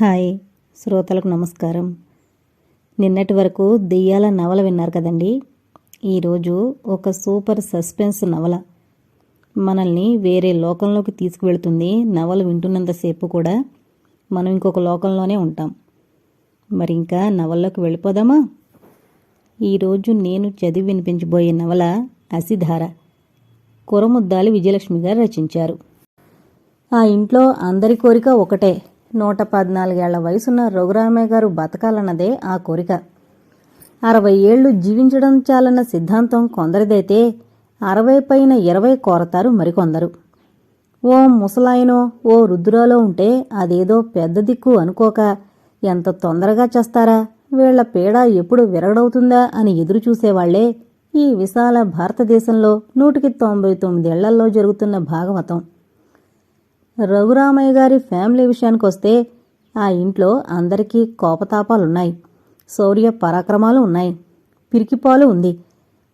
Hi శ్రోతలకు నమస్కారం. నిన్నటి వరకు దెయ్యాల నవల విన్నారు కదండి. ఈరోజు ఒక సూపర్ సస్పెన్స్ నవల. మనల్ని వేరే లోకంలోకి తీసుకువెళ్తుంది నవల వింటున్నంతసేపు కూడా మనం ఇంకొక లోకంలోనే ఉంటాం. మరి ఇంకా నవల్లోకి వెళ్ళిపోదామా? ఈరోజు నేను చదివి వినిపించబోయే నవల అసిధార. కురముద్దాలి విజయలక్ష్మి గారు రచించారు. ఆ ఇంట్లో అందరి కోరిక ఒకటే నూట పద్నాలుగేళ్ళ వయసున్న రఘురామయ్య గారు బతకాలన్నదే ఆ కోరిక. అరవై ఏళ్ళు జీవించడం చాలన్న సిద్ధాంతం కొందరిదైతే అరవై పైన ఇరవై కోరతారు మరికొందరు. ఓ ముసలాయనో ఓ రుద్రాలో ఉంటే అదేదో పెద్ద దిక్కు అనుకోక ఎంత తొందరగా చేస్తారా? వీళ్ళ పీడ ఎప్పుడు విరగడవుతుందా అని ఎదురు చూసేవాళ్ళే ఈ విశాల భారతదేశంలో నూటికి తొంభై తొమ్మిదేళ్ళలో జరుగుతున్న భాగవతం. రఘురామయ్య గారి ఫ్యామిలీ విషయానికి వస్తే ఆ ఇంట్లో అందరికీ కోపతాపాలున్నాయి. శౌర్య పరాక్రమాలు ఉన్నాయి. పిరికిపాలు ఉంది.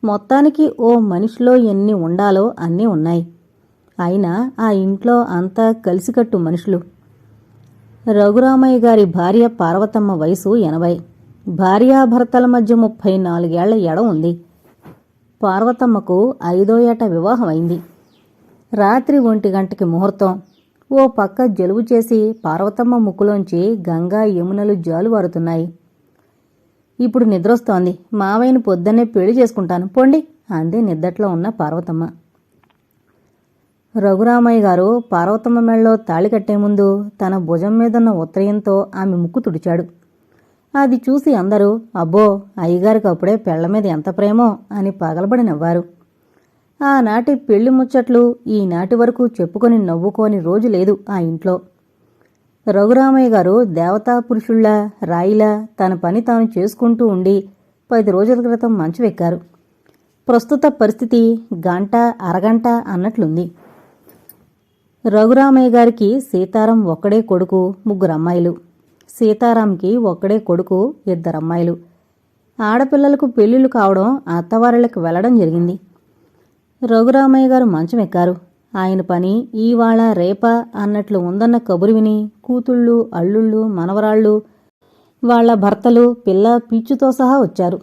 మొత్తానికి ఓ మనిషిలో ఎన్ని ఉండాలో అన్నీ ఉన్నాయి. అయినా ఆ ఇంట్లో అంతా కలిసికట్టు మనుషులు. రఘురామయ్య గారి భార్య పార్వతమ్మ వయసు ఎనభై. భార్యాభర్తల మధ్య ముప్పై నాలుగేళ్ళ ఎడ ఉంది. పార్వతమ్మకు ఐదో ఏట వివాహం అయింది రాత్రి ఒంటి గంటకి ముహూర్తం. ఓ పక్క జలుబు చేసి పార్వతమ్మ ముక్కులోంచి గంగా యమునలు జాలువారుతున్నాయి. ఇప్పుడు నిద్రొస్తోంది. మావయ్యని పొద్దున్నే పెళ్ళి చేసుకుంటాను. పొండి అంది నిద్దట్లో ఉన్న పార్వతమ్మ. రఘురామయ్య గారు పార్వతమ్మ మెళ్ళలో తాళి కట్టే ముందు తన భుజం మీదున్న ఉత్తరయంతో ఆమె ముక్కు తుడిచాడు. అది చూసి అందరూ అబ్బో అయ్యగారికి అప్పుడే పెళ్ళ మీద ఎంత ప్రేమో అని పగలబడి నవ్వారు. ఆనాటి పెళ్ళి ముచ్చట్లు ఈనాటి వరకు చెప్పుకొని నవ్వుకోని రోజు లేదు ఆ ఇంట్లో. రఘురామయ్య గారు దేవతా పురుషుల్లా రాయిలా తన పని తాను చేసుకుంటూ ఉండి పది రోజుల క్రితం మంచువెక్కారు ప్రస్తుత పరిస్థితి గంట అరగంట అన్నట్లుంది. రఘురామయ్య గారికి సీతారాం ఒక్కడే కొడుకు ముగ్గురు అమ్మాయిలు. సీతారాంకి ఒక్కడే కొడుకు ఇద్దరు అమ్మాయిలు. ఆడపిల్లలకు పెళ్ళిళ్ళు కావడం అత్తవారిళ్ళకి వెళ్ళడం జరిగింది. రఘురామయ్య గారు మంచం ఎక్కారు. ఆయన పని ఈవాళ రేప అన్నట్లు ఉందన్న కబురు విని కూతుళ్ళు అల్లుళ్ళు మనవరాళ్ళు వాళ్ళ భర్తలు పిల్ల పీచుతో సహా వచ్చారు.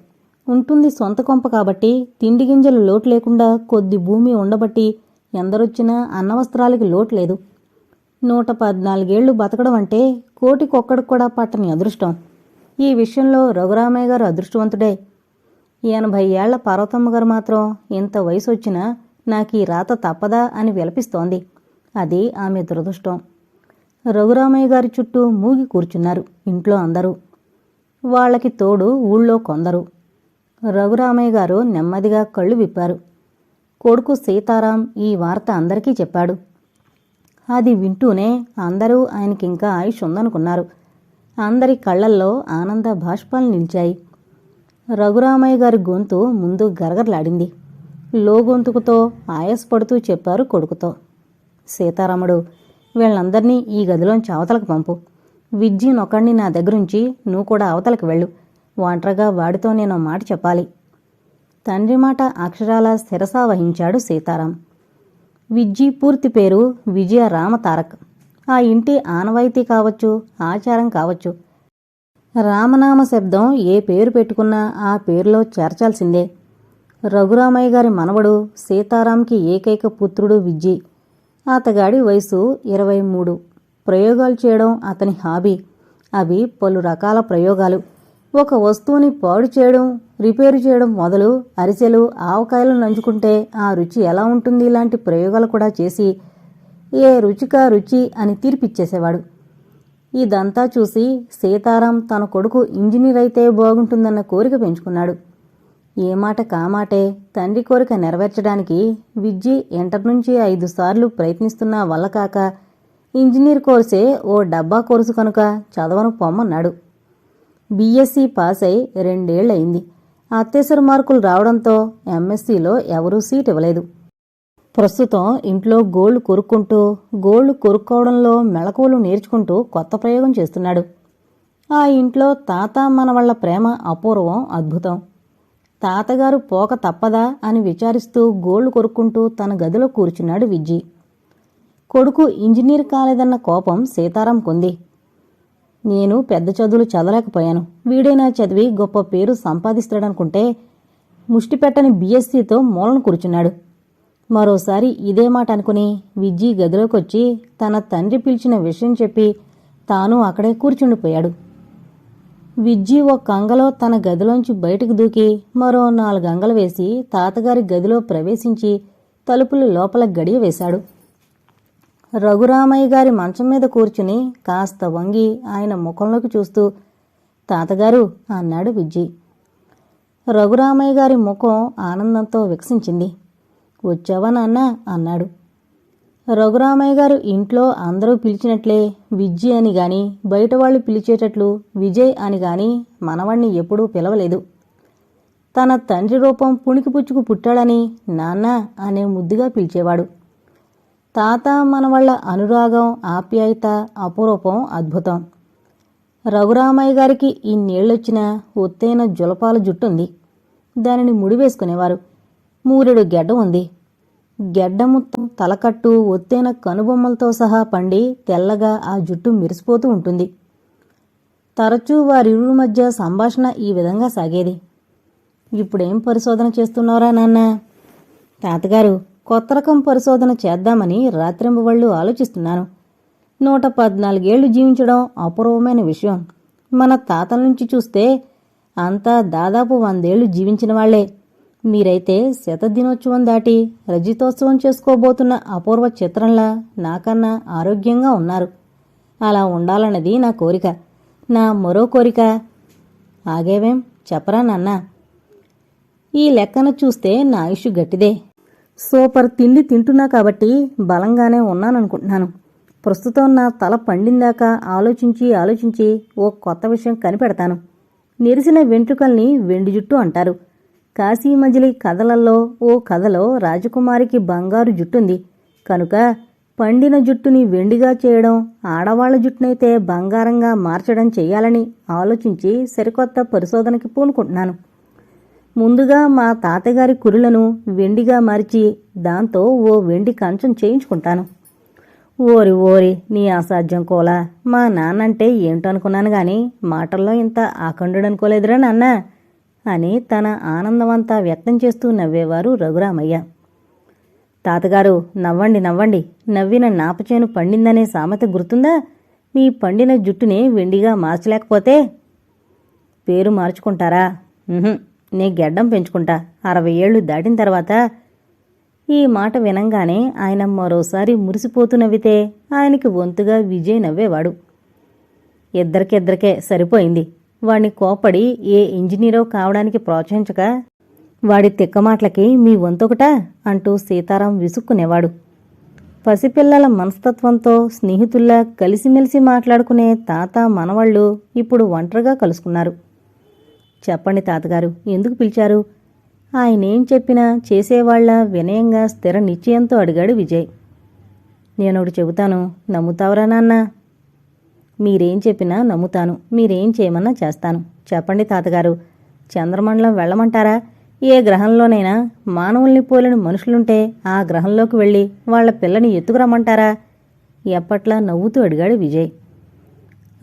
ఉంటుంది సొంత కొంప కాబట్టి తిండి గింజలు లోటు లేకుండా కొద్ది భూమి ఉండబట్టి ఎందరొచ్చినా అన్నవస్త్రాలకి లోటు లేదు. నూట పద్నాలుగేళ్ళు బతకడం అంటే కోటికొక్కడికి కూడా పట్టని అదృష్టం. ఈ విషయంలో రఘురామయ్య గారు అదృష్టవంతుడే. ఎనభై ఏళ్ళ పార్వతమ్మగారు మాత్రం ఇంత వయసు వచ్చినా నాకు ఈ రాత తప్పదా అని విలపిస్తోంది. అది ఆమె దురదృష్టం. రఘురామయ్య గారి చుట్టూ మూగి కూర్చున్నారు ఇంట్లో అందరూ. వాళ్ళకి తోడు ఊళ్ళో కొందరు. రఘురామయ్య గారు నెమ్మదిగా కళ్ళు విప్పారు. కొడుకు సీతారాం ఈ వార్త అందరికీ చెప్పాడు. అది వింటూనే అందరూ ఆయనకింకా ఆయుష్ ఉందనుకున్నారు. అందరి కళ్ళల్లో ఆనంద బాష్పాలు నిలిచాయి. రఘురామయ్య గారి గొంతు ముందు గరగరలాడింది. లో గొంతుకుతో ఆయాసపడుతూ చెప్పారు కొడుకుతో. సీతారాముడు వీళ్ళందరినీ ఈ గదిలోంచి అవతలకు పంపు. విజ్జి నొక్కడిని నా దగ్గరుంచి నువ్వు కూడా అవతలకు వెళ్ళు. ఒంటరిగా వాడితో నేను మాట చెప్పాలి. తండ్రి మాట అక్షరాల శిరసా వహించాడు సీతారాం. విజ్జి పూర్తి పేరు విజయ రామతారక్ ఆ ఇంటి ఆనవాయితీ కావచ్చు ఆచారం కావచ్చు రామనామ శబ్దం ఏ పేరు పెట్టుకున్నా ఆ పేరులో చేర్చాల్సిందే. రఘురామయ్య గారి మనవడు సీతారాంకి ఏకైక పుత్రుడు విజ్జి. అతగాడి వయసు ఇరవై మూడు. ప్రయోగాలు చేయడం అతని హాబీ. అవి పలు రకాల ప్రయోగాలు. ఒక వస్తువుని పాడు చేయడం రిపేరు చేయడం మొదలు అరిసెలు ఆవకాయలు నంచుకుంటే ఆ రుచి ఎలా ఉంటుంది ఇలాంటి ప్రయోగాలు కూడా చేసి ఏ రుచికా రుచి అని తీర్పిచ్చేసేవాడు. ఇదంతా చూసి సీతారాం తన కొడుకు ఇంజనీర్ అయితే బాగుంటుందన్న కోరిక పెంచుకున్నాడు. ఏ మాట కామాటే తండ్రి కోరిక నెరవేర్చడానికి విజ్జి ఇంటర్ నుంచి ఐదు సార్లు ప్రయత్నిస్తున్నా వల్ల కాక ఇంజనీర్ కోర్సే ఓ డబ్బా కోర్సు కనుక చదవను పొమ్మన్నాడు. బీఎస్సీ పాస్ అయి రెండేళ్ళయింది. అత్యవసర మార్కులు రావడంతో ఎంఎస్సీలో ఎవరూ సీట్ ఇవ్వలేదు. ప్రస్తుతం ఇంట్లో గోళ్ళు కొరుక్కుంటూ గోళ్ళు కొరుక్కోవడంలో మెళకువలు నేర్చుకుంటూ కొత్త ప్రయోగం చేస్తున్నాడు. ఆ ఇంట్లో తాత మనవళ్ళ ప్రేమ అపూర్వం అద్భుతం. తాతగారు పోక తప్పదా అని విచారిస్తూ గోళ్ళు కొరుక్కుంటూ తన గదిలో కూర్చున్నాడు విజ్జి. కొడుకు ఇంజనీర్ కాలేదన్న కోపం సీతారాం కొంది. నేను పెద్ద చదువులు చదవలేకపోయాను. వీడైనా చదివి గొప్ప పేరు సంపాదిస్తాడనుకుంటే ముష్టి పెట్టని బీఎస్సీతో మూలను కూర్చున్నాడు. మరోసారి ఇదే మాట అనుకుని విజ్జి గదిలోకొచ్చి తన తండ్రి పిలిచిన విషయం చెప్పి తాను అక్కడే కూర్చుండిపోయాడు. విజ్జి ఒక కంగలో తన గదిలోంచి బయటకు దూకి మరో నాలుగు అంగలు వేసి తాతగారి గదిలో ప్రవేశించి తలుపులు లోపల గడియ వేశాడు. రఘురామయ్య గారి మంచం మీద కూర్చుని కాస్త వంగి ఆయన ముఖంలోకి చూస్తూ తాతగారు అన్నాడు విజ్జి. రఘురామయ్య గారి ముఖం ఆనందంతో వికసించింది. వచ్చావా నాన్న? అన్నాడు. రఘురామయ్య గారు ఇంట్లో అందరూ పిలిచినట్లే విజ్జి అని గాని బయట వాళ్ళు పిలిచేటట్లు విజయ్ అని గాని మనవణ్ణి ఎప్పుడూ పిలవలేదు. తన తండ్రి రూపం పుణికిపుచ్చుకు పుట్టాడని నాన్న అనే ముద్దుగా పిలిచేవాడు. తాత మనవళ్ళ అనురాగం ఆప్యాయత అపురూపం అద్భుతం. రఘురామయ్య గారికి ఇన్నేళ్ళొచ్చినా ఒత్తైన జులపాల జుట్టుంది. దానిని ముడివేసుకునేవారు. మూరెడు గెడ్డ ఉంది. గెడ్డము తలకట్టు ఒత్తైన కనుబొమ్మలతో సహా పండి తెల్లగా ఆ జుట్టు మెరిసిపోతూ ఉంటుంది. తరచూ వారిరువురి మధ్య సంభాషణ ఈ విధంగా సాగేది. ఇప్పుడేం పరిశోధన చేస్తున్నారా నాన్న? తాతగారు కొత్త రకం పరిశోధన చేద్దామని రాత్రింబవళ్ళు ఆలోచిస్తున్నాను. నూట పద్నాలుగేళ్ళు జీవించడం అపూర్వమైన విషయం. మన తాతల నుంచి చూస్తే అంతా దాదాపు వందేళ్ళు జీవించిన వాళ్ళే. మీరైతే శతదినోత్సవం దాటి రజితోత్సవం చేసుకోబోతున్న అపూర్వ చిత్రంలా నాకన్నా ఆరోగ్యంగా ఉన్నారు. అలా ఉండాలన్నది నా కోరిక. నా మరో కోరిక. ఆగేవేం? చెప్పరా నాన్నా. ఈ లెక్కన చూస్తే నా ఆయుష్ గట్టిదే. సూపర్ తిండి తింటున్నా కాబట్టి బలంగానే ఉన్నాననుకుంటున్నాను. ప్రస్తుతం నా తల పండిందాక ఆలోచించి ఆలోచించి ఓ కొత్త విషయం కనిపెడతాను. నెరిసిన వెంట్రుకల్ని వెండి జుట్టు అంటారు. కాశీమజిలి కథలలో ఓ కథలో రాజకుమారికి బంగారు జుట్టుంది. కనుక పండిన జుట్టుని వెండిగా చేయడం ఆడవాళ్ళ జుట్టునైతే బంగారంగా మార్చడం చేయాలని ఆలోచించి సరికొత్త పరిశోధనకి పూనుకుంటున్నాను. ముందుగా మా తాతగారి కురులను వెండిగా మార్చి దాంతో ఓ వెండి కంచం చేయించుకుంటాను. ఓరి ఓరి నీ అసాధ్యం కోలా. మా నాన్నంటే ఏమిటనుకున్నాను గాని మాటల్లో ఇంత ఆఖండుడనుకోలేదురా నాన్నా. అని తన ఆనందమంతా వ్యక్తం చేస్తూ నవ్వేవారు రఘురామయ్య. తాతగారు నవ్వండి నవ్వండి. నవ్విన నాపచేను పండిందనే సామెత గుర్తుందా? మీ పండిన జుట్టుని వెండిగా మార్చలేకపోతే? పేరు మార్చుకుంటారా? నే గెడ్డం పెంచుకుంటా. అరవై ఏళ్ళు దాటిన తర్వాత ఈ మాట వినంగానే ఆయన మరోసారి మురిసిపోతూ నవ్వితే ఆయనకి వంతుగా విజయ్ నవ్వేవాడు. ఇద్దరికిద్దరికే సరిపోయింది. వాణ్ణి కోపడి ఏ ఇంజనీరో కావడానికి ప్రోత్సహించక వాడి తిక్కమాటలకి మీ వంతొకటా అంటూ సీతారాం విసుక్కునేవాడు. పసిపిల్లల మనస్తత్వంతో స్నేహితుల్లా కలిసిమెలిసి మాట్లాడుకునే తాత మనవళ్ళు ఇప్పుడు ఒంటరిగా కలుసుకున్నారు. చెప్పండి తాతగారు ఎందుకు పిలిచారు? ఆయనేం చెప్పినా చేసేవాళ్ళ వినయంగా స్థిర నిశ్చయంతో అడిగాడు విజయ్. నేనొకటి చెబుతాను నమ్ముతావరా నాన్న? మీరేం చెప్పినా నమ్ముతాను మీరేం చేయమన్నా చేస్తాను. చెప్పండి తాతగారు. చంద్రమండలం వెళ్ళమంటారా? ఏ గ్రహంలోనైనా మానవుల్ని పోలిన మనుషులుంటే ఆ గ్రహంలోకి వెళ్ళి వాళ్ళ పిల్లని ఎత్తుకురమ్మంటారా? ఎప్పట్లా నవ్వుతూ అడిగాడు విజయ్.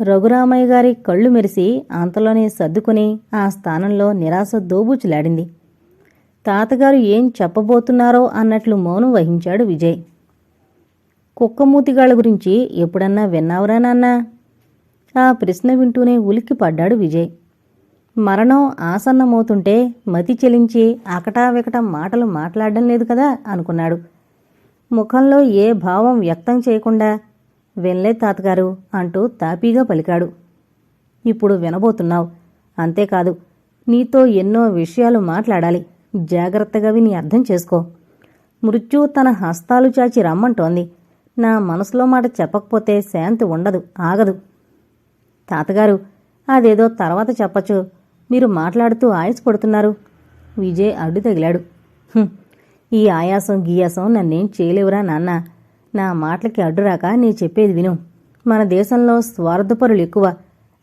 రఘురామయ్య గారి కళ్ళు మెరిసి అంతలోనే సర్దుకుని ఆ స్థానంలో నిరాశ దోబూచులాడింది. తాతగారు ఏం చెప్పబోతున్నారో అన్నట్లు మౌనం వహించాడు విజయ్. కుక్కమూతిగాళ్ళ గురించి ఎప్పుడన్నా విన్నావురా నాన్నా? ఆ ప్రశ్న వింటూనే ఉలిక్కి పడ్డాడు విజయ్. మరణం ఆసన్నమవుతుంటే మతి చెలించి అకటావికట మాటలు మాట్లాడడం లేదు కదా అనుకున్నాడు. ముఖంలో ఏ భావం వ్యక్తం చేయకుండా వినలే తాతగారు అంటూ తాపీగా పలికాడు. ఇప్పుడు వినబోతున్నావు. అంతేకాదు నీతో ఎన్నో విషయాలు మాట్లాడాలి. జాగ్రత్తగా విని అర్థం చేసుకో. మృత్యు తన హస్తాలు చాచి రమ్మంటోంది. నా మనసులో మాట చెప్పకపోతే శాంతి ఉండదు ఆగదు. తాతగారు అదేదో తర్వాత చెప్పచ్చు. మీరు మాట్లాడుతూ ఆయాస పడుతున్నారు విజయ్ అడ్డు తగిలాడు. ఈ ఆయాసం గీయాసం నన్నేం చేయలేవురా నాన్న. నా మాటలకి అడ్డురాక నీ చెప్పేది విను. మన దేశంలో స్వార్థపరులు ఎక్కువ.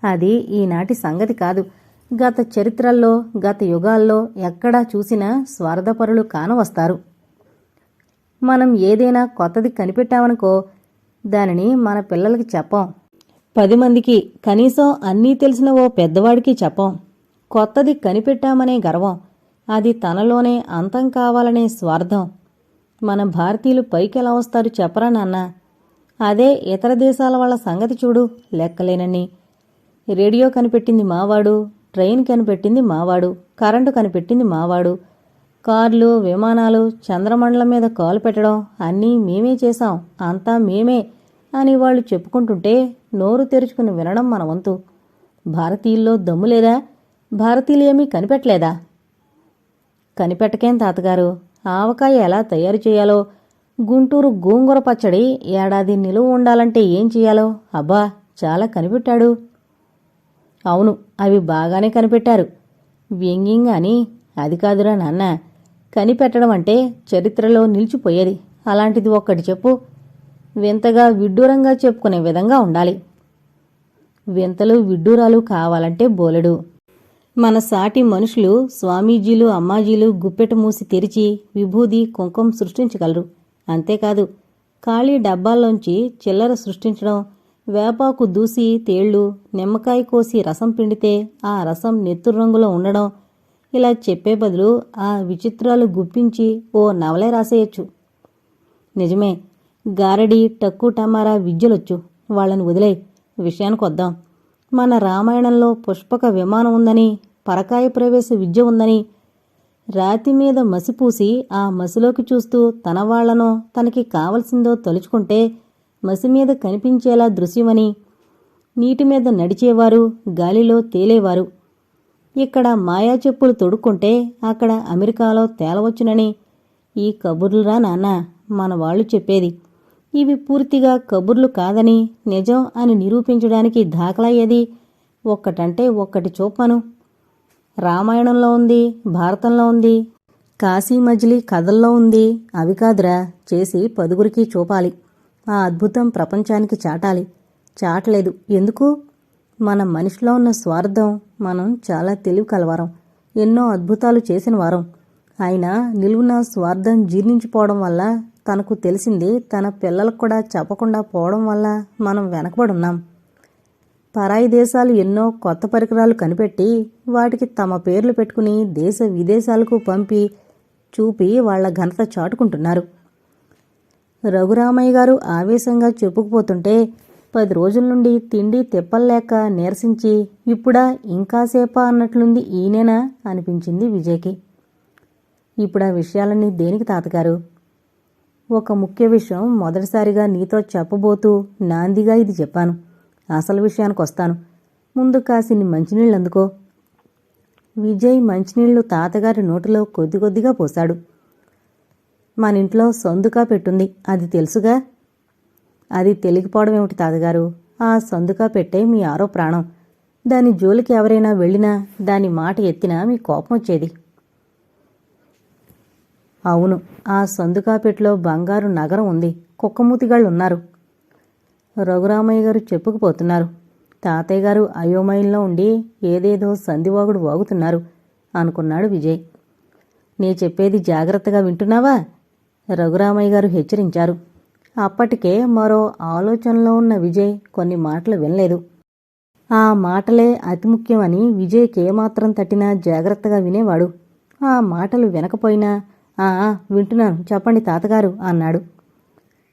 అది ఈనాటి సంగతి కాదు. గత చరిత్రల్లో గత యుగాల్లో ఎక్కడా చూసినా స్వార్థపరులు కానవస్తారు. మనం ఏదైనా కొత్తది కనిపెట్టామనుకో దానిని మన పిల్లలకి చెప్పం. పది మందికి కనీసం అన్నీ తెలిసిన ఓ పెద్దవాడికి చెప్పం. కొత్తది కనిపెట్టామనే గర్వం. అది తనలోనే అంతం కావాలనే స్వార్థం. మన భారతీయులు పైకి ఎలా వస్తారు చెప్పరా నాన్న? అదే ఇతర దేశాల వాళ్ళ సంగతి చూడు లెక్కలేనని రేడియో కనిపెట్టింది మావాడు ట్రైన్ కనిపెట్టింది మావాడు కరెంటు కనిపెట్టింది మావాడు. కార్లు విమానాలు చంద్రమండలం మీద కాలు పెట్టడం అన్నీ మేమే చేశాం అంతా మేమే అని వాళ్ళు చెప్పుకుంటుంటే నోరు తెరుచుకుని వినడం మన వంతు. భారతీయుల్లో దమ్ము లేదా? భారతీయులు ఏమీ కనిపెట్టలేదా? కనిపెట్టకేం తాతగారు? ఆవకాయ ఎలా తయారు చేయాలో? గుంటూరు గోంగూర పచ్చడి ఏడాది నిలువ ఉండాలంటే ఏం చేయాలో? అబ్బా చాలా కనిపెట్టాడు. అవును అవి బాగానే కనిపెట్టారు. వ్యంగ్యంగా అని అది కాదురా నాన్న. కనిపెట్టడం అంటే చరిత్రలో నిలిచిపోయేది. అలాంటిది ఒక్కటి చెప్పు. వింతగా విడ్డూరంగా చెప్పుకునే విధంగా ఉండాలి. వింతలు విడ్డూరాలు కావాలంటే బోలెడు. మన సాటి మనుషులు స్వామీజీలు అమ్మాజీలు గుప్పెట మూసి తెరిచి విభూది కుంకం సృష్టించగలరు. అంతేకాదు ఖాళీ డబ్బాల్లోంచి చిల్లర సృష్టించడం వేపాకు దూసి తేళ్ళు నిమ్మకాయ కోసి రసం పిండితే ఆ రసం నెత్తురు రంగులో ఉండడం ఇలా చెప్పే బదులు ఆ విచిత్రాలు గుప్పించి ఓ నవలే రాసేయచ్చు. నిజమే గారడి టక్కు టమారా విద్యలొచ్చు. వాళ్ళని వదిలే విషయానికి వద్దాం. మన రామాయణంలో పుష్పక విమానం ఉందని పరకాయ ప్రవేశ విద్య ఉందని రాతి మీద మసిపూసి ఆ మసిలోకి చూస్తూ తన వాళ్ళనో తనకి కావలసిందో తలుచుకుంటే మసి మీద కనిపించేలా దృశ్యమని నీటి మీద నడిచేవారు గాలిలో తేలేవారు. ఇక్కడ మాయా చెప్పులు తొడుక్కుంటే అక్కడ అమెరికాలో తేలవచ్చునని ఈ కబుర్లురా నాన్న మన వాళ్ళు చెప్పేది. ఇవి పూర్తిగా కబుర్లు కాదని నిజం అని నిరూపించడానికి దాఖలా ఏది ఒక్కటంటే ఒక్కటి చూపను రామాయణంలో ఉంది భారతంలో ఉంది కాశీ మజిలీ కథల్లో ఉంది. అవి కాదురా చేసి పదుగురికి చూపాలి. ఆ అద్భుతం ప్రపంచానికి చాటాలి. చాటలేదు. ఎందుకు? మన మనిషిలో ఉన్న స్వార్థం మనం చాలా తెలివి కలవారం. ఎన్నో అద్భుతాలు చేసిన వారం. అయినా నిలువున స్వార్థం జీర్ణించిపోవడం వల్ల తనకు తెలిసింది తన పిల్లలకు కూడా చెప్పకుండా పోవడం వల్ల మనం వెనకబడున్నాం. పరాయి దేశాలు ఎన్నో కొత్త పరికరాలు కనిపెట్టి వాటికి తమ పేర్లు పెట్టుకుని దేశ విదేశాలకు పంపి చూపి వాళ్ళ ఘనత చాటుకుంటున్నారు. రఘురామయ్య గారు ఆవేశంగా చెప్పుకుపోతుంటే పది రోజుల నుండి తిండి తిప్పల్లేక నీరసించి ఇప్పుడా ఇంకాసేపా అన్నట్లుంది ఈయనేనా అనిపించింది విజయ్కి. ఇప్పుడు ఆ విషయాలన్నీ దేనికి తాతగారు? ఒక ముఖ్య విషయం మొదటిసారిగా నీతో చెప్పబోతూ నాందిగా ఇది చెప్పాను. అసలు విషయానికి వస్తాను. ముందు కాసిని మంచినీళ్ళు అందుకో. విజయ్ మంచినీళ్ళు తాతగారి నోటిలో కొద్ది కొద్దిగా పోశాడు. మన ఇంట్లో సందుకా పెట్టుంది అది తెలుసుగా? అది తెలియకపోవడం ఏమిటి తాతగారు? ఆ సందుకా పెట్టే మీ ఆరో ప్రాణం. దాని జోలికి ఎవరైనా వెళ్ళినా దాని మాట ఎత్తినా మీ కోపం వచ్చేది. అవును ఆ సందుకాపెట్లో బంగారు నగరం ఉంది. కుక్కమూతిగాళ్ళున్నారు. రఘురామయ్య గారు చెప్పుకుపోతున్నారు. తాతయ్య గారు అయోమయంలో ఉండి ఏదేదో సంధివాగుడు వాగుతున్నారు అనుకున్నాడు విజయ్. నీ చెప్పేది జాగ్రత్తగా వింటున్నావా? రఘురామయ్య గారు హెచ్చరించారు. అప్పటికే మరో ఆలోచనలో ఉన్న విజయ్ కొన్ని మాటలు వినలేదు. ఆ మాటలే అతి ముఖ్యమని విజయ్కి ఏమాత్రం తట్టినా జాగ్రత్తగా వినేవాడు. ఆ మాటలు వినకపోయినా ఆ వింటున్నాను. చెప్పండి తాతగారు అన్నాడు.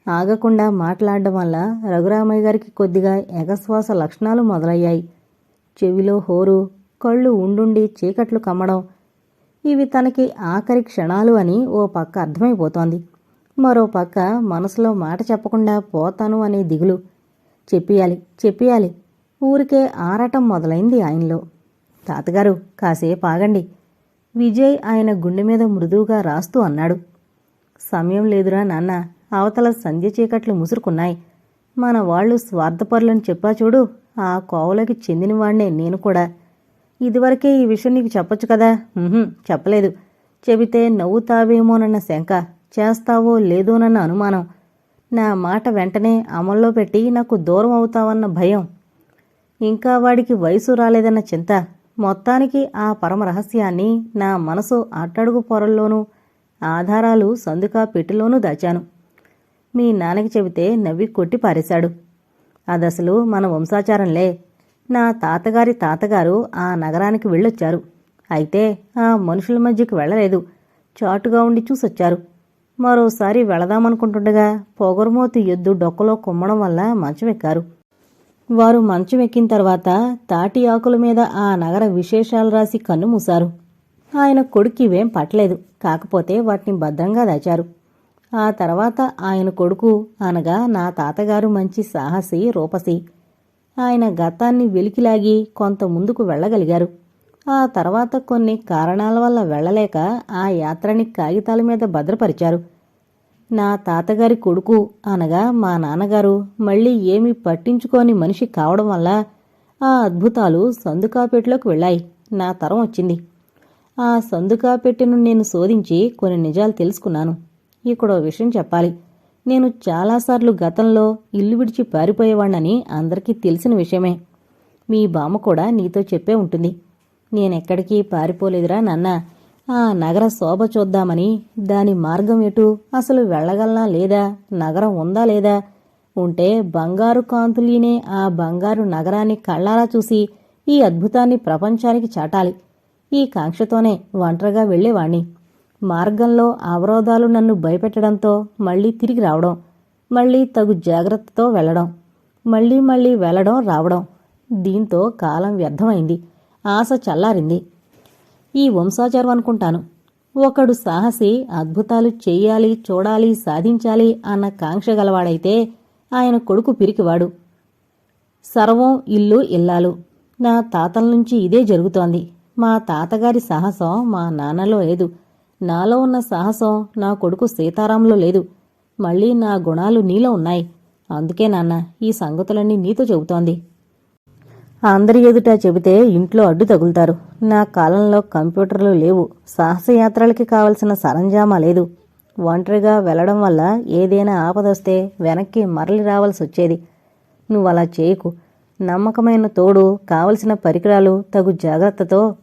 ఆగకుండా మాట్లాడడం వల్ల రఘురామయ్య గారికి కొద్దిగా ఎగశ్వాస లక్షణాలు మొదలయ్యాయి. చెవిలో హోరు కళ్ళు ఉండుండి చీకట్లు కమ్మడం ఇవి తనకి ఆఖరి క్షణాలు అని ఓ పక్క అర్థమైపోతోంది. మరో పక్క మనసులో మాట చెప్పకుండా పోతాను అనే దిగులు. చెప్పియాలి చెప్పియాలి. ఊరికే ఆరాటం మొదలైంది ఆయనలో. తాతగారు కాసేపు ఆగండి. విజయ్ ఆయన గుండె మీద మృదువుగా రాస్తూ అన్నాడు. సమయం లేదురా నాన్న అవతల సంధ్య చీకట్లు ముసురుకున్నాయి. మన వాళ్ళు స్వార్థపరులని చెప్పా చూడు ఆ కోవలకి చెందినవాణ్ణే నేను కూడా. ఇదివరకే ఈ విషయం నీకు చెప్పొచ్చు కదా? చెప్పలేదు. చెబితే నవ్వుతావేమోనన్న శంక చేస్తావో లేదోనన్న అనుమానం. నా మాట వెంటనే అమల్లో పెట్టి నాకు దూరం అవుతావన్న భయం. ఇంకా వాడికి వయసు రాలేదన్న చింత. మొత్తానికి ఆ పరమ రహస్యాన్ని నా మనసు అట్టడుగు పొరల్లోనూ ఆధారాలు సందుకా పెట్టిలోనూ దాచాను. మీ నాన్నకి చెబితే నవ్వి కొట్టి పారేశాడు. అదసలు మన వంశాచారంలే. నా తాతగారి తాతగారు ఆ నగరానికి వెళ్ళొచ్చారు. అయితే ఆ మనుషుల మధ్యకి వెళ్ళలేదు. చాటుగా ఉండి చూసొచ్చారు. మరోసారి వెళదామనుకుంటుండగా పొగరుమోతి ఎద్దు డొక్కలో కుమ్మడం వల్ల మంచం ఎక్కారు వారు మంచం ఎక్కిన తర్వాత తాటి ఆకుల మీద ఆ నగర విశేషాలు రాసి కన్ను మూశారు. ఆయన కొడుకు ఇవేం పట్టలేదు. కాకపోతే వాటిని భద్రంగా దాచారు. ఆ తర్వాత ఆయన కొడుకు అనగా నా తాతగారు మంచి సాహసి రూపసి. ఆయన గతాన్ని వెలికిలాగి కొంత ముందుకు వెళ్ళగలిగారు. ఆ తర్వాత కొన్ని కారణాల వల్ల వెళ్ళలేక ఆ యాత్రని కాగితాల మీద భద్రపరిచారు. నా తాతగారి కొడుకు అనగా మా నాన్నగారు మళ్ళీ ఏమీ పట్టించుకోని మనిషి కావడం వల్ల ఆ అద్భుతాలు సందుకాపేటలోకి వెళ్ళాయి. నా తరం వచ్చింది. ఆ సందుకాపెట్టెను నేను శోధించి కొన్ని నిజాలు తెలుసుకున్నాను. ఇక్కడ విషయం చెప్పాలి. నేను చాలాసార్లు గతంలో ఇల్లు విడిచి పారిపోయేవాణ్ణని అందరికీ తెలిసిన విషయమే. మీ బామ్మ కూడా నీతో చెప్పే ఉంటుంది. నేనెక్కడికి పారిపోలేదురా నాన్న. ఆ నగర శోభ చూద్దామని దాని మార్గం ఎటు? అసలు వెళ్ళగలనా లేదా? నగరం ఉందా లేదా? ఉంటే బంగారు కాంతులీనే ఆ బంగారు నగరాన్ని కళ్ళారా చూసి ఈ అద్భుతాన్ని ప్రపంచానికి చాటాలి. ఈ కాంక్షతోనే ఒంటరిగా వెళ్ళేవాణ్ణి. మార్గంలో అవరోధాలు నన్ను భయపెట్టడంతో మళ్ళీ తిరిగి రావడం మళ్ళీ తగు జాగ్రత్తతో వెళ్ళడం మళ్ళీ మళ్ళీ వెళ్ళడం రావడం. దీంతో కాలం వ్యర్థమైంది. ఆశ చల్లారింది. ఈ వంశాచారం అనుకుంటాను. ఒకడు సాహసి అద్భుతాలు చెయ్యాలి చూడాలి సాధించాలి అన్న కాంక్ష గలవాడైతే ఆయన కొడుకు పిరికివాడు. సర్వం ఇల్లు ఇల్లాలు. నా తాతల నుంచి ఇదే జరుగుతోంది. మా తాతగారి సాహసం మా నాన్నలో లేదు. నాలో ఉన్న సాహసం నా కొడుకు సీతారాంలో లేదు. మళ్ళీ నా గుణాలు నీలో ఉన్నాయి. అందుకే నాన్న ఈ సంగతులన్నీ నీతో చెబుతోంది. అందరి ఎదుట చెబితే ఇంట్లో అడ్డు తగులుతారు. నా కాలంలో కంప్యూటర్లు లేవు. సాహసయాత్రలకి కావలసిన సరంజామా లేదు. ఒంటరిగా వెళ్ళడం వల్ల ఏదైనా ఆపదొస్తే వెనక్కి మరలి రావాల్సి వచ్చేది. నువ్వు అలా చేయకు. నమ్మకమైన తోడు కావలసిన పరికరాలు తగు జాగ్రత్తతో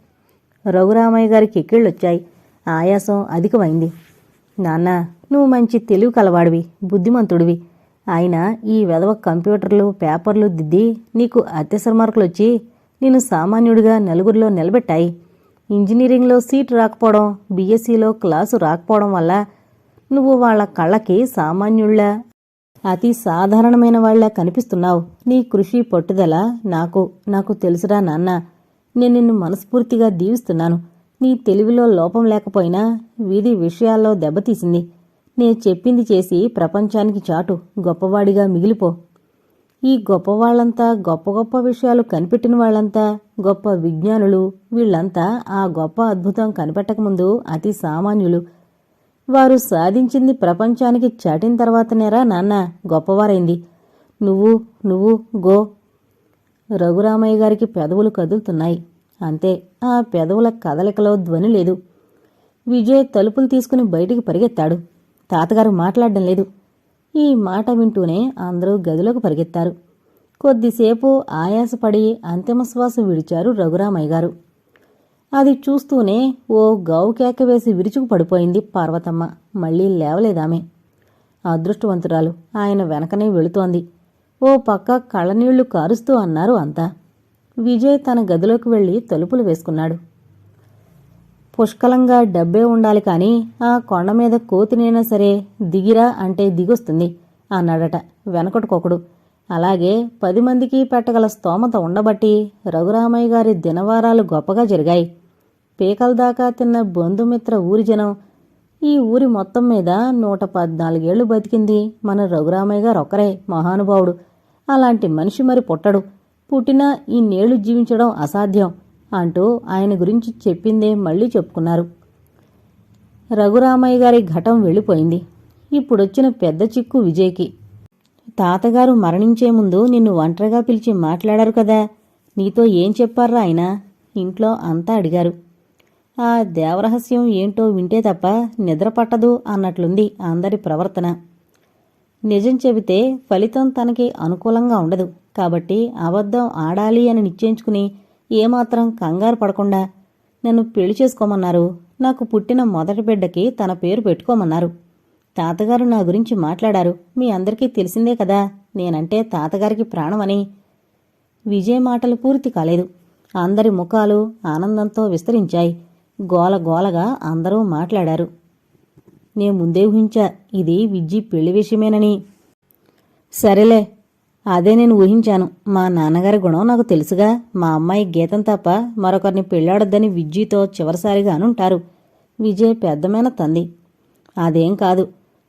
రఘురామయ్య గారికి ఎక్కిళ్ళొచ్చాయి ఆయాసం అధికమైంది. నాన్న నువ్వు మంచి తెలివి కలవాడివి బుద్ధిమంతుడివి. ఆయన ఈ వెధవ కంప్యూటర్లు పేపర్లు దిద్ది నీకు అత్యవసర మార్కులు వచ్చి నేను సామాన్యుడిగా నలుగురిలో నిలబెట్టాయి. ఇంజనీరింగ్లో సీట్ రాకపోవడం బీఎస్సీలో క్లాసు రాకపోవడం వల్ల నువ్వు వాళ్ళ కళ్ళకి సామాన్యుళ్ళ అతి సాధారణమైన వాళ్ళ కనిపిస్తున్నావు. నీ కృషి పట్టుదల నాకు నాకు తెలుసురా నాన్న. నేను నిన్ను మనస్ఫూర్తిగా దీవిస్తున్నాను. నీ తెలివిలో లోపం లేకపోయినా వీధి విషయాల్లో దెబ్బతీసింది. నే చెప్పింది చేసి ప్రపంచానికి చాటు. గొప్పవాడిగా మిగిలిపో. ఈ గొప్పవాళ్ళంతా గొప్ప గొప్ప విషయాలు కనిపెట్టిన వాళ్ళంతా గొప్ప విజ్ఞానులు వీళ్ళంతా ఆ గొప్ప అద్భుతం కనిపెట్టకముందు అతి సామాన్యులు. వారు సాధించింది ప్రపంచానికి చాటిన తర్వాతనేరా నాన్న గొప్పవారైంది. నువ్వు నువ్వు గో. రఘురామయ్య గారికి పెదవులు కదులుతున్నాయి. అంతే ఆ పెదవుల కదలికలో ధ్వని లేదు. విజయ్ తలుపులు తీసుకుని బయటికి పరిగెత్తాడు. తాతగారు మాట్లాడడం లేదు. ఈ మాట వింటూనే అందరూ గదిలోకి పరిగెత్తారు. కొద్దిసేపు ఆయాసపడి అంతిమశ్వాస విడిచారు రఘురామయ్య గారు. అది చూస్తూనే ఓ గావు కేక వేసి విరుచుకు పడిపోయింది పార్వతమ్మ. మళ్ళీ లేవలేదామె. అదృష్టవంతురాలు ఆయన వెనకనే వెళుతోంది. ఓ పక్క కళ్ళనీళ్ళు కారుస్తూ అన్నారు అంతా. విజయ్ తన గదిలోకి వెళ్ళి తలుపులు వేసుకున్నాడు. పుష్కలంగా డబ్బే ఉండాలి కాని ఆ కొండ మీద కోతినైనా సరే దిగిరా అంటే దిగొస్తుంది అన్నాడట వెనకటికొకడు. అలాగే పది మందికి పెట్టగల స్తోమత ఉండబట్టి రఘురామయ్య గారి దినవారాలు గొప్పగా జరిగాయి. పీకల దాకా తిన్న బంధుమిత్ర ఊరి జనం ఈ ఊరి మొత్తం మీద నూట పద్నాలుగేళ్ళు బతికింది మన రఘురామయ్య గారు ఒక్కరే మహానుభావుడు. అలాంటి మనిషి మరి పుట్టడు. పుట్టినా ఈ నేళ్ళు జీవించడం అసాధ్యం. అంటూ ఆయన గురించి చెప్పిందే మళ్ళీ చెప్పుకున్నారు. రఘురామయ్య గారి ఘటం వెళ్ళిపోయింది. ఇప్పుడొచ్చిన పెద్ద చిక్కు విజయ్కి. తాతగారు మరణించే ముందు నిన్ను ఒంటరిగా పిలిచి మాట్లాడారు కదా. నీతో ఏం చెప్పారా ఆయన? ఇంట్లో అంతా అడిగారు. ఆ దేవరహస్యం ఏంటో వింటే తప్ప నిద్ర పట్టదు అన్నట్లుంది అందరి ప్రవర్తన. నిజం చెబితే ఫలితం తనకి అనుకూలంగా ఉండదు. కాబట్టి అబద్ధం ఆడాలి అని నిశ్చయించుకుని ఏమాత్రం కంగారు పడకుండా నన్ను పెళ్ళి చేసుకోమన్నారు. నాకు పుట్టిన మొదటి బిడ్డకి తన పేరు పెట్టుకోమన్నారు. తాతగారు నా గురించి మాట్లాడారు. మీ అందరికీ తెలిసిందే కదా. నేనంటే తాతగారికి ప్రాణమని. విజయ్ మాటలు పూర్తి కాలేదు. అందరి ముఖాలు ఆనందంతో విస్తరించాయి. గోల గోలగా అందరూ మాట్లాడారు. నే ముందే ఊహించా. ఇది విజ్జి పెళ్ళి విషయమేనని. సరేలే. అదే నేను ఊహించాను. మా నాన్నగారి గుణం నాకు తెలుసుగా. మా అమ్మాయి గీతం తప్ప మరొకరిని పెళ్ళాడొద్దని విజ్జీతో చివరిసారిగా అనుంటారు. విజయ్ పెద్దమైన తంది. అదేం కాదు.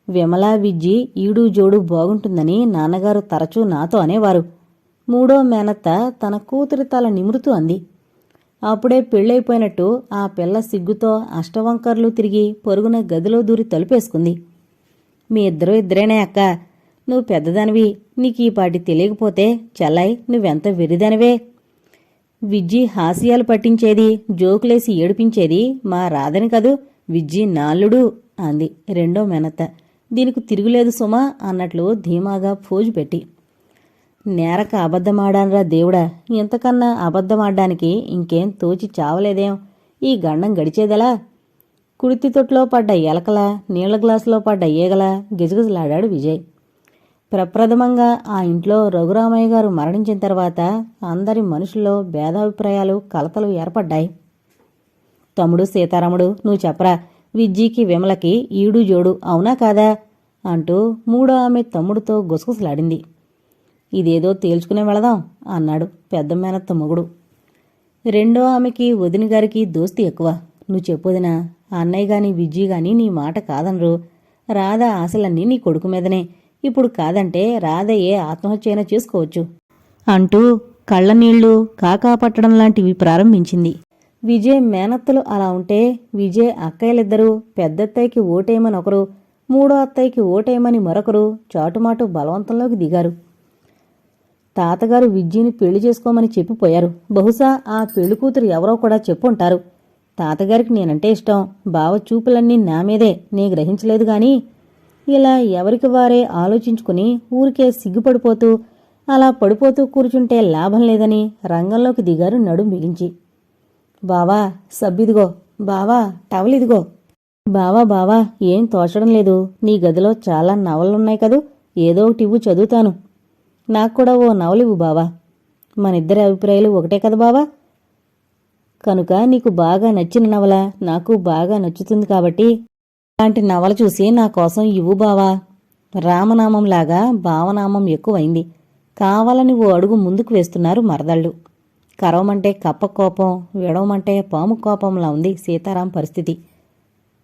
విమల విజ్జి ఈడు జోడు బాగుంటుందని నాన్నగారు తరచూ నాతో అనేవారు. మూడో మేనత్త తన కూతురి తల నిమురుతూ అంది. అప్పుడే పెళ్ళైపోయినట్టు ఆ పిల్ల సిగ్గుతో అష్టవంకర్లు తిరిగి పొరుగున గదిలో దూరి తలుపేసుకుంది. మీ ఇద్దరూ ఇద్దరేనే అక్క. నువ్వు పెద్దదానివి నీకు ఈ పాటి తెలియకపోతే చెల్లై నువ్వెంత వెరిదానివే? విజ్జి హాస్యాలు పట్టించేది జోకులేసి ఏడిపించేది మా రాదని కదూ? విజ్జి నాల్లుడు అంది రెండో మెనత్త. దీనికి తిరుగులేదు సుమా అన్నట్లు ధీమాగా ఫోజు పెట్టి. నేరక అబద్ధమాడానరా దేవుడా ఇంతకన్నా అబద్ధమాడ్డానికి ఇంకేం తోచి చావలేదేం? ఈ గండం గడిచేదెలా? కుడితి తొట్లో పడ్డ ఎలకల నీళ్ళ గ్లాసులో పడ్డ ఈగల గిజగిజలాడాడు విజయ్. ప్రప్రథమంగా ఆ ఇంట్లో రఘురామయ్య గారు మరణించిన తర్వాత అందరి మనుషుల్లో భేదాభిప్రాయాలు కలతలు ఏర్పడ్డాయి. తమ్ముడు సీతారాముడు నువ్వు చెప్పరా విజ్జీకి విమలకి ఈడు జోడు అవునా కాదా? అంటూ మూడో ఆమె తమ్ముడితో గుసగుసలాడింది. ఇదేదో తేల్చుకునే వెళదాం అన్నాడు పెద్ద మేనత్త మొగుడు. రెండో ఆమెకి వదిన గారికి దోస్తి ఎక్కువ. నువ్వు చెప్పొదినా అన్నయ్య గాని విజ్జి గాని నీ మాట కాదనరు. రాధ ఆశలన్నీ నీ కొడుకు మీదనే. ఇప్పుడు కాదంటే రాధయ్యే ఆత్మహత్యైనా చేసుకోవచ్చు. అంటూ కళ్ళనీళ్ళు కాకా పట్టడం లాంటివి ప్రారంభించింది. విజయ్ మేనత్తలు అలా ఉంటే విజయ్ అక్కయ్యలిద్దరూ పెద్దత్తయ్యకి ఓటేయమని ఒకరు మూడో అత్తయ్యకి ఓటేయమని మరొకరు చాటుమాటు బలవంతంలోకి దిగారు. తాతగారు విజ్జిని పెళ్ళి చేసుకోమని చెప్పిపోయారు. బహుశా ఆ పెళ్ళి కూతురు ఎవరో కూడా చెప్పుంటారు. తాతగారికి నేనంటే ఇష్టం. బావ చూపులన్నీ నా మీదే. నే గ్రహించలేదు గాని ఇలా ఎవరికి వారే ఆలోచించుకుని ఊరికే సిగ్గుపడిపోతూ అలా పడిపోతూ కూర్చుంటే లాభం లేదని రంగంలోకి దిగారు నడుం బిగించి బావా సబ్బిదిగో బావా టవలిదిగో. బావా బావా ఏం తోచడం లేదు. నీ గదిలో చాలా నవలున్నాయి కదూ. ఏదో ఒకటి ఇవ్వు చదువుతాను. నాకు కూడా ఓ నవలివ్వు బావా. మనిద్దరి అభిప్రాయాలు ఒకటే కదా బావా? కనుక నీకు బాగా నచ్చిన నవల నాకు బాగా నచ్చుతుంది కాబట్టి అలాంటి నవల చూసి నా కోసం ఇవ్వు బావా. రామనామంలాగా భావనామం ఎక్కువైంది. కావాలని ఓ అడుగు ముందుకు వేస్తున్నారు మరదళ్ళు. కరవమంటే కప్ప కోపం విడవమంటే పాము కోపంలా ఉంది సీతారాం పరిస్థితి.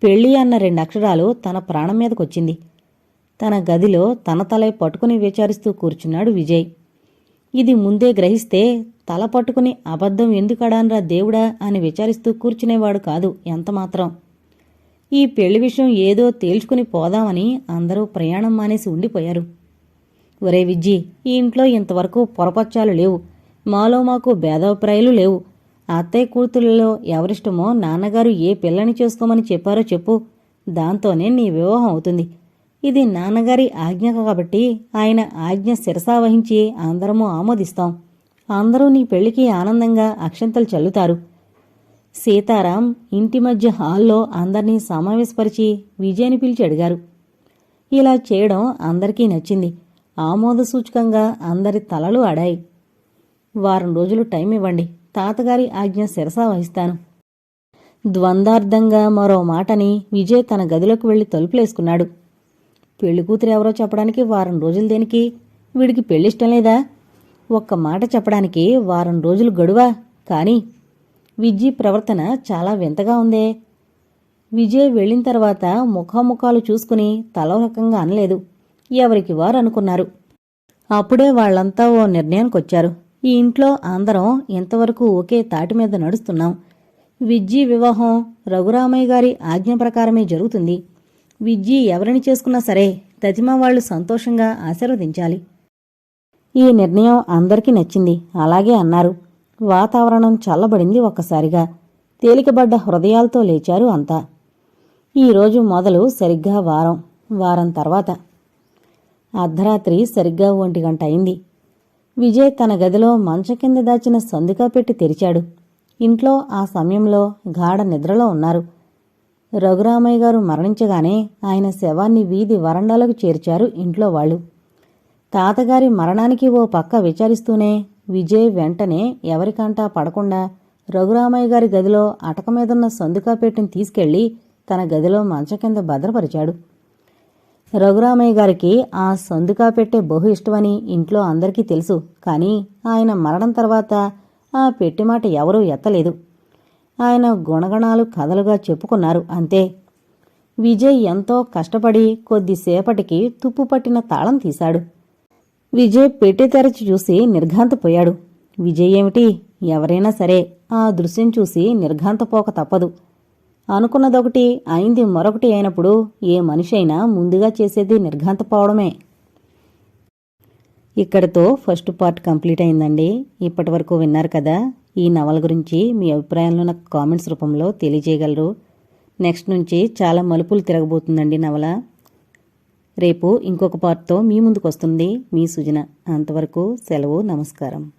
పెళ్ళి అన్న రెండు అక్షరాలు తన ప్రాణం మీదకొచ్చింది. తన గదిలో తన తలై పట్టుకుని విచారిస్తూ కూర్చున్నాడు విజయ్. ఇది ముందే గ్రహిస్తే తల పట్టుకుని అబద్ధం ఎందుకడాన్రా దేవుడా అని విచారిస్తూ కూర్చునేవాడు కాదు ఎంతమాత్రం ఈ పెళ్ళి విషయం ఏదో తేల్చుకుని పోదామని అందరూ ప్రయాణం మానేసి ఉండిపోయారు. ఒరే విజ్జి ఈ ఇంట్లో ఇంతవరకు పొరపచ్చాలు లేవు. మాలో మాకు భేదాభిప్రాయాలు లేవు. అత్తయ్య కూతుళ్ళలో ఎవరిష్టమో నాన్నగారు ఏ పిల్లని చేసుకోమని చెప్పారో చెప్పు. దాంతోనే నీ వివాహం అవుతుంది. ఇది నాన్నగారి ఆజ్ఞ కాబట్టి ఆయన ఆజ్ఞ శిరసావహించి అందరము ఆమోదిస్తాం. అందరూ నీ పెళ్ళికి ఆనందంగా అక్షంతలు చల్లుతారు. సీతారాం ఇంటి మధ్య హాల్లో అందర్నీ సమావేశపరిచి విజయని పిలిచి అడిగారు. ఇలా చేయడం అందరికీ నచ్చింది. ఆమోద సూచకంగా అందరి తలలు ఆడాయి. వారం రోజులు టైం ఇవ్వండి. తాతగారి ఆజ్ఞ శిరసా వహిస్తాను. ద్వందార్థంగా మరో మాటని విజయ్ తన గదిలోకి వెళ్ళి తలుపులేసుకున్నాడు. పెళ్ళి కూతురు ఎవరో చెప్పడానికి వారం రోజులు దేనికి? వీడికి పెళ్ళిష్టం లేదా? ఒక్క మాట చెప్పడానికి వారం రోజులు గడువా? కానీ విజ్జి ప్రవర్తన చాలా వింతగా ఉందే. విజయ్ వెళ్ళిన తర్వాత ముఖాముఖాలు చూసుకుని తలో రకంగా అనలేదు. ఎవరికి వారు అనుకున్నారు? అప్పుడే వాళ్ళంతా ఓ నిర్ణయానికొచ్చారు. ఈ ఇంట్లో అందరం ఇంతవరకు ఒకే తాటి మీద నడుస్తున్నాం. విజ్జి వివాహం రఘురామయ్య గారి ఆజ్ఞ ప్రకారమే జరుగుతుంది. విజ్జి ఎవరిని చేసుకున్నా సరే తతిమ వాళ్ళు సంతోషంగా ఆశీర్వదించాలి. ఈ నిర్ణయం అందరికీ నచ్చింది. అలాగే అన్నారు. వాతావరణం చల్లబడింది ఒక్కసారిగా. తేలికబడ్డ హృదయాలతో లేచారు అంతా. ఈరోజు మొదలు సరిగ్గా వారం వారం తర్వాత. అర్ధరాత్రి సరిగ్గా ఒంటి గంట అయింది. విజయ్ తన గదిలో మంచం కింద దాచిన సందుకా పెట్టి తెరిచాడు. ఇంట్లో ఆ సమయంలో గాఢ నిద్రలో ఉన్నారు. రఘురామయ్య గారు మరణించగానే ఆయన శవాన్ని వీధి వరండాలకు చేర్చారు ఇంట్లో వాళ్ళు. తాతగారి మరణానికి ఓ పక్క విచారిస్తూనే విజయ్ వెంటనే ఎవరికంటా పడకుండా రఘురామయ్య గారి గదిలో అటక మీదున్న సందుకా పెట్టిని తీసుకెళ్ళి తన గదిలో మంచం కింద భద్రపరిచాడు. రఘురామయ్య గారికి ఆ సందుకా పెట్టే బహు ఇష్టమని ఇంట్లో అందరికీ తెలుసు కానీ ఆయన మరణం తర్వాత ఆ పెట్టి మాట ఎవరూ ఎత్తలేదు. ఆయన గుణగణాలు కథలుగా చెప్పుకున్నారు అంతే. విజయ్ ఎంతో కష్టపడి కొద్దిసేపటికి తుప్పు పట్టిన తాళం తీశాడు. విజయ్ పెట్టి తెరచి చూసి నిర్ఘాంతపోయాడు. విజయ్ ఏమిటి? ఎవరైనా సరే ఆ దృశ్యం చూసి నిర్ఘాంతపోక తప్పదు. అనుకున్నదొకటి అయింది మరొకటి అయినప్పుడు ఏ మనిషి అయినా ముందుగా చేసేది నిర్ఘాంతపోవడమే. ఇక్కడితో ఫస్ట్ పార్ట్ కంప్లీట్ అయిందండి. ఇప్పటి వరకు విన్నారు కదా ఈ నవల గురించి మీ అభిప్రాయాలను నాకు కామెంట్స్ రూపంలో తెలియజేయగలరు. నెక్స్ట్ నుంచి చాలా మలుపులు తిరగబోతుందండి నవల. రేపు ఇంకొక పార్ట్తో మీ ముందుకు వస్తుంది మీ సుజన. అంతవరకు సెలవు నమస్కారం.